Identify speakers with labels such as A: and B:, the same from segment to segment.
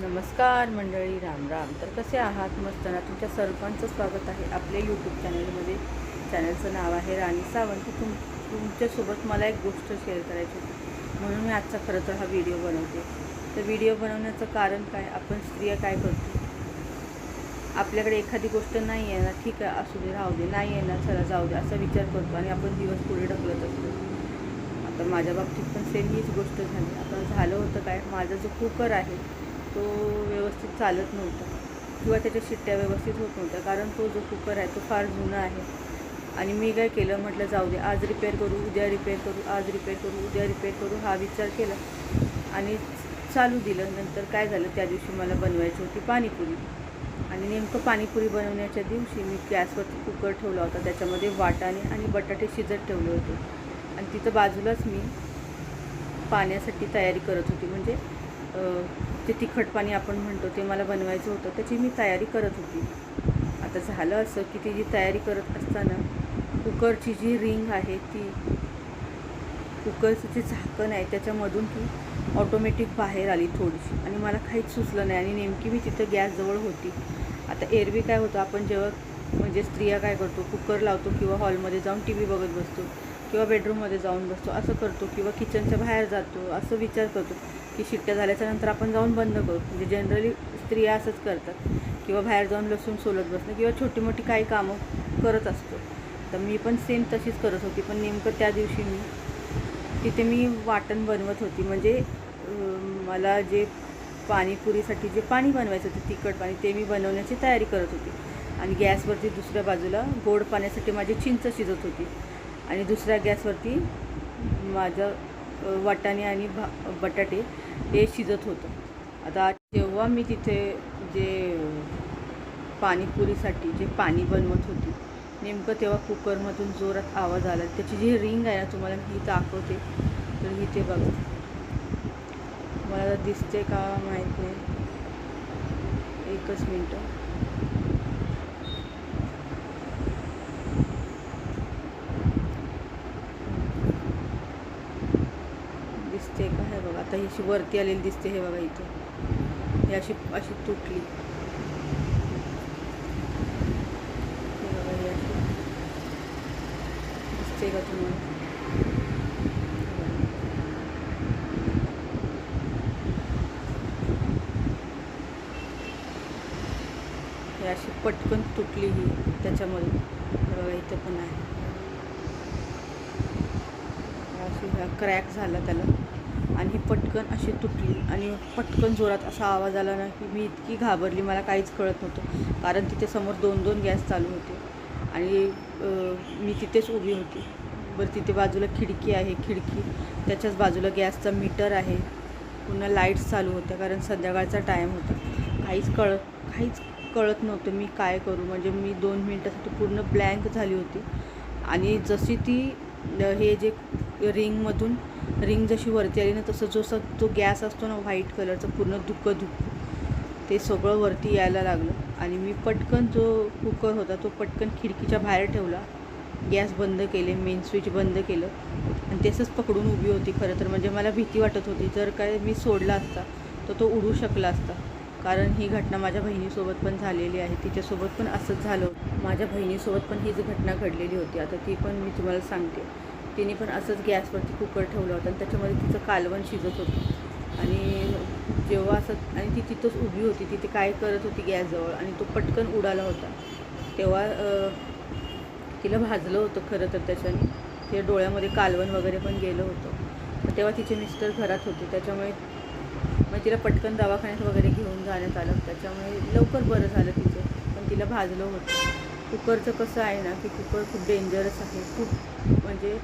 A: नमस्कार मंडळी राम राम. तर कसे आहात? मस्त ना? तुमच्या सर्वांचं स्वागत आहे आपल्या यूट्यूब चॅनलमध्ये चॅनलचं नाव आहे राणी सावंत. तुम तुमच्यासोबत मला एक गोष्ट शेअर करायची होती. म्हणून मी आजचा खरं तर हा व्हिडिओ बनवते. तर व्हिडिओ बनवण्याचं कारण काय? आपण स्त्रिया काय करतो? आपल्याकडे एखादी गोष्ट नाही आहे ना ठीक आहे असू दे राहू दे नाही आहे ना चला जाऊ दे असा विचार करतो आणि आपण दिवस पुढे ढकलत असतो. आता माझ्या बाबतीत पण सेम हीच गोष्ट झाली. आता झालं होतं काय? माझा जो कुकर आहे तो व्यवस्थित चालत नव्हता. किंवा त्याच्या शिट्ट्या व्यवस्थित होत नव्हत्या. कारण तो जो कुकर आहे तो फार जुना आहे. आणि मी काय केलं? म्हटलं जाऊ दे आज रिपेअर करू उद्या रिपेअर करू आज रिपेअर करू उद्या रिपेअर करू हा विचार केला. आणि चालू दिलं. नंतर काय झालं? त्या दिवशी मला बनवायची होती पाणीपुरी. आणि नेमकं पाणीपुरी बनवण्याच्या दिवशी मी गॅसवरती कुकर ठेवला होता. त्याच्यामध्ये वाटाणे आणि बटाटे शिजत ठेवले होते. आणि तिथं बाजूलाच मी पाण्यासाठी तयारी करत होती. म्हणजे जे तिखट पाणी आपण म्हणतो ते मला बनवायचं होतं त्याची मी तयारी करत होती. आता झालं असं की ती जी तयारी करत असताना कुकरची जी रिंग आहे ती कुकरचं जे झाकण आहे त्याच्यामधून ती ऑटोमॅटिक बाहेर आली थोडीशी आणि मला काहीच सुचलं नाही आणि नेमकी मी तिथं गॅसजवळ होती. आता एरवी काय होतं आपण जेव्हा म्हणजे स्त्रिया काय करतो कुकर लावतो किंवा हॉलमध्ये जाऊन टी व्ही बघत बसतो किंवा बेडरूममध्ये जाऊन बसतो असं करतो किंवा किचनच्या बाहेर जातो असं विचार करतो. की शिट्ट्या झाल्याच्यानंतर आपण जाऊन बंद करू. म्हणजे जनरली स्त्रिया असंच करतात. किंवा बाहेर जाऊन लसूण सोलत बसणं किंवा छोटी मोठी काही कामं करत असतो. तर मी पण सेम तशीच करत होती. पण नेमकं त्या दिवशी मी तिथे मी वाटण बनवत होती. म्हणजे मला जे पाणीपुरीसाठी जे पाणी बनवायचं होतं तिखट पाणी ते मी बनवण्याची तयारी करत होती. आणि गॅसवरती दुसऱ्या बाजूला गोड पाण्यासाठी माझी चिंच शिजत होती. आणि दुसऱ्या गॅसवरती माझं वाटाणे आणि भा बटाटे हे शिजत होतं. आता जेव्हा मी तिथे जे पाणीपुरीसाठी जे पाणी बनवत होती नेमकं तेव्हा कुकरमधून जोरात आवाज आला. त्याची जी रिंग आहे ना तुम्हाला मी दाखवते. तर ही ते बघा. मला दिसते का माहीत नाही. एकच मिनटं. दिसते का? हे बघा आता ही अशी वरती आलेली दिसते हे बघा इथे. ही अशी अशी तुटली. हे बघा ही अशी दिसते का तुम्हाला? हे अशी पटकन तुटली ही त्याच्यामध्ये हे बघा इथं पण आहे. अशी ह्या क्रॅक झाला त्याला. आणि ही पटकन अशी तुटली आणि पटकन जोरात असा आवाज आला ना की मी इतकी घाबरली मला काहीच कळत नव्हतं. कारण तिथे समोर दोन दोन गॅस चालू होते आणि मी तिथेच उभी होती. बरं तिथे बाजूला खिडकी आहे खिडकी. त्याच्याच बाजूला गॅसचा मीटर आहे. पुन्हा लाईट्स चालू होत्या कारण संध्याकाळचा टाईम होता. काहीच कळत काहीच कळत नव्हतं मी काय करू. म्हणजे मी दोन मिनटासाठी पूर्ण ब्लँक झाली होती. आणि जशी ती हे जे रिंगमधून रिंग जशी वरती आली ना तसं जसं जो गॅस असतो ना व्हाईट कलरचं पूर्ण धुकं धुक ते सगळं वरती यायला लागलं. आणि मी पटकन जो कुकर होता तो पटकन खिडकीच्या बाहेर ठेवला. गॅस बंद केले मेन स्विच बंद केलं. आणि तसंच पकडून उभी होती खरं तर. म्हणजे मला भीती वाटत होती जर काय मी सोडला असता तर तो उडू शकला असता. कारण ही घटना माझ्या बहिणीसोबत पण झालेली आहे. तिच्यासोबत पण असंच झालं माझ्या बहिणीसोबत पण हीच घटना घडलेली होती आता ती पण मी तुम्हाला सांगते. तिने पण असंच गॅसवरती कुकर ठेवलं होतं आणि त्याच्यामध्ये तिचं कालवण शिजत होतं. आणि जेव्हा असं आणि ती तिथंच उभी होती तिथे काय करत होती गॅसजवळ आणि तो पटकन उडाला होता. तेव्हा तिला भाजलं होतं खरं तर त्याच्याने. तिच्या डोळ्यामध्ये कालवण वगैरे पण गेलं होतं. तेव्हा तिचे मिस्टर घरात होते. त्याच्यामुळे मग तिला पटकन दवाखान्यात वगैरे घेऊन जाण्यात आलं. त्याच्यामुळे लवकर बरं झालं तिचं. पण तिला भाजलं होतं. कुकरचं कसं आहे ना की कुकर खूप डेंजरस आहे. खूप म्हणजे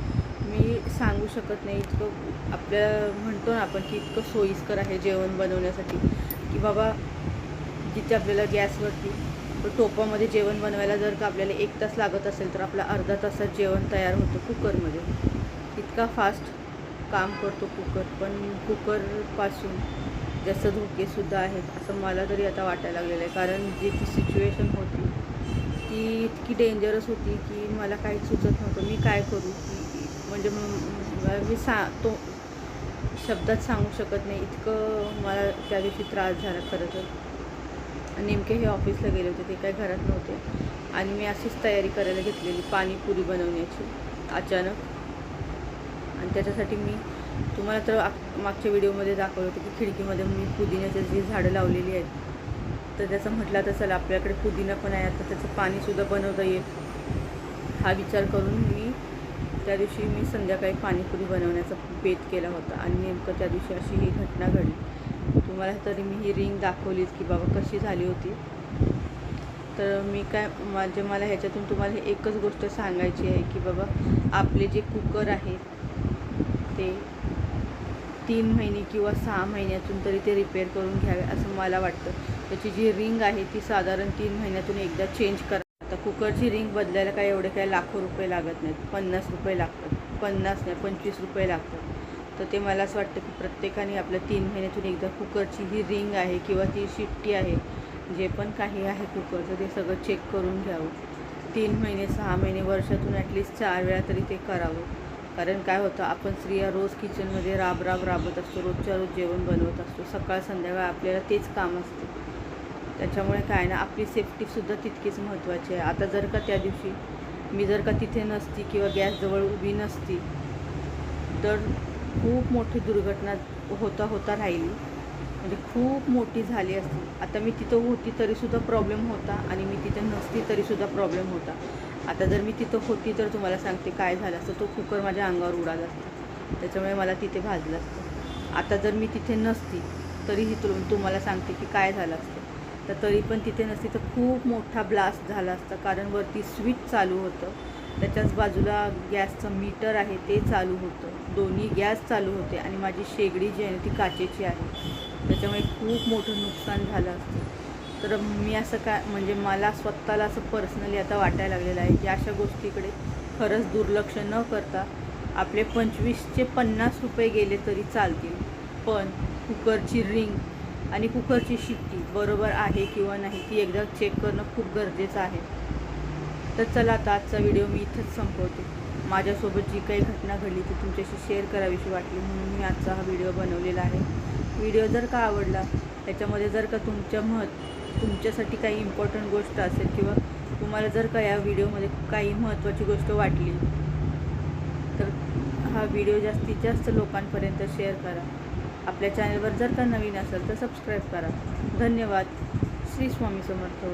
A: मी सांगू शकत नाही इतकं आपल्या म्हणतो ना आपण की इतकं सोयीस्कर आहे जेवण बनवण्यासाठी. की बाबा जिथे आपल्याला गॅसवरती टोपामध्ये जेवण बनवायला जर का आपल्याला एक तास लागत असेल तर आपला अर्धा तासात जेवण तयार होतं कुकरमध्ये. इतका फास्ट काम करतो कुकर. पण कुकरपासून जास्त धोकेसुद्धा आहेत असं मला तरी आता वाटायला लागलेलं आहे. कारण जी ती सिच्युएशन होती ती इतकी डेंजरस होती की मला काहीच सुचत नव्हतं. मी काय करू? की म्हणजे मी सा तो शब्दात सांगू शकत नाही. इतकं मला त्या दिवशी त्रास झाला खरं तर. नेमके हे ऑफिसला गेले होते ते काही घरात नव्हते. आणि मी अशीच तयारी करायला घेतलेली पाणीपुरी बनवण्याची अचानक. आणि त्याच्यासाठी मी तुम्हाला तर मागच्या व्हिडिओमध्ये दाखवलं होतं की खिडकीमध्ये मी पुदिन्याचे जी झाडं लावलेली आहेत तर त्याचं म्हटलं तर चला आपल्याकडे पुदिना पण आहे आता त्याचं पाणीसुद्धा बनवता येईल. हा विचार करून मी त्या दिवशी मी संध्याकाळी पाणीपुरी बनवण्याचा बेत केला होता आणि नेमकं त्या दिवशी अशी ही घटना घडली. तुम्हाला तरी मी ही रिंग दाखवलीच की बाबा कशी झाली होती. तर मी काय माझे मला ह्याच्यातून तुम्हाला हे एकच गोष्ट सांगायची आहे की बाबा आपले जे कुकर आहेत ते तीन महिने किंवा सहा महिन्यातून तरी ते रिपेअर करून घ्यावे असं मला वाटतं. त्याची जी रिंग आहे ती साधारण तीन महिन्यातून एकदा चेंज करा. आता कुकरची रिंग बदलायला काय एवढे काय लाखो रुपये लागत नाहीत. पन्नास रुपये लागतात. पन्नास नाही पंचवीस रुपये लागतात. तर ते मला असं वाटतं की प्रत्येकाने आपल्या तीन महिन्यातून एकदा कुकरची जी रिंग आहे किंवा ती शिट्टी आहे जे पण काही आहे कुकरचं ते सगळं चेक करून घ्यावं. तीन महिने सहा महिने वर्षातून ॲटलिस्ट चार वेळा तरी ते करावं. कारण काय होतं आपण स्त्रिया रोज किचनमध्ये राब राब राबत असतो रोजच्या रोज जेवण बनवत असतो सकाळ संध्याकाळ आपल्याला तेच काम असते. त्याच्यामुळे काय ना आपली सेफ्टीसुद्धा तितकीच महत्त्वाची आहे. आता जर का त्या दिवशी मी जर का तिथे नसती किंवा गॅसजवळ उभी नसती तर खूप मोठी दुर्घटना होता होता राहिली. म्हणजे खूप मोठी झाली असती. आता मी तिथं होती तरीसुद्धा प्रॉब्लेम होता आणि मी तिथे नसती तरीसुद्धा प्रॉब्लेम होता. आता जर मी तिथं होती तर तुम्हाला सांगते काय झालं असतं. तो कुकर माझ्या अंगावर उडाला असतो. त्याच्यामुळे मला तिथे भाजलं असतं. आता जर मी तिथे नसती तरीही तु तुम्हाला सांगते की काय झालं असतं. तर तरी पण तिथे नसती तर खूप मोठा ब्लास्ट झाला असता. कारण वरती स्विच चालू होतं. त्याच्याच बाजूला गॅसचं मीटर आहे ते चालू होतं. दोन्ही गॅस चालू होते आणि माझी शेगडी जी आहे ती काचेची आहे. त्याच्यामुळे खूप मोठं नुकसान झालं असतं. तर मी असं काय म्हणजे मला स्वतःला असं पर्सनली आता वाटायला लागलेलं आहे की अशा गोष्टीकडे खरंच दुर्लक्ष न करता आपले पंचवीसचे पन्नास रुपये गेले तरी चालतील. पण कुकरची रिंग आणि कुकरची शिट्टी बरोबर आहे किंवा नाही ती एकदा चेक करणं खूप गरजेचं आहे. तर चला आता आजचा व्हिडिओ मी इथंच संपवते. माझ्यासोबत जी काही घटना घडली ती तुमच्याशी शेअर करावीशी वाटली म्हणून मी आजचा हा व्हिडिओ बनवलेला आहे. व्हिडिओ जर का आवडला त्याच्यामध्ये जर का तुमच्या महत् तुमच्यासाठी काही इम्पॉर्टंट गोष्ट असेल किंवा तुम्हाला जर का या व्हिडिओमध्ये काही महत्त्वाची गोष्ट वाटली तर हा व्हिडिओ जास्तीत जास्त लोकांपर्यंत शेअर करा. आपल्या चॅनलवर जर का नवीन असेल तर सबस्क्राईब करा. धन्यवाद. श्री स्वामी समर्थ.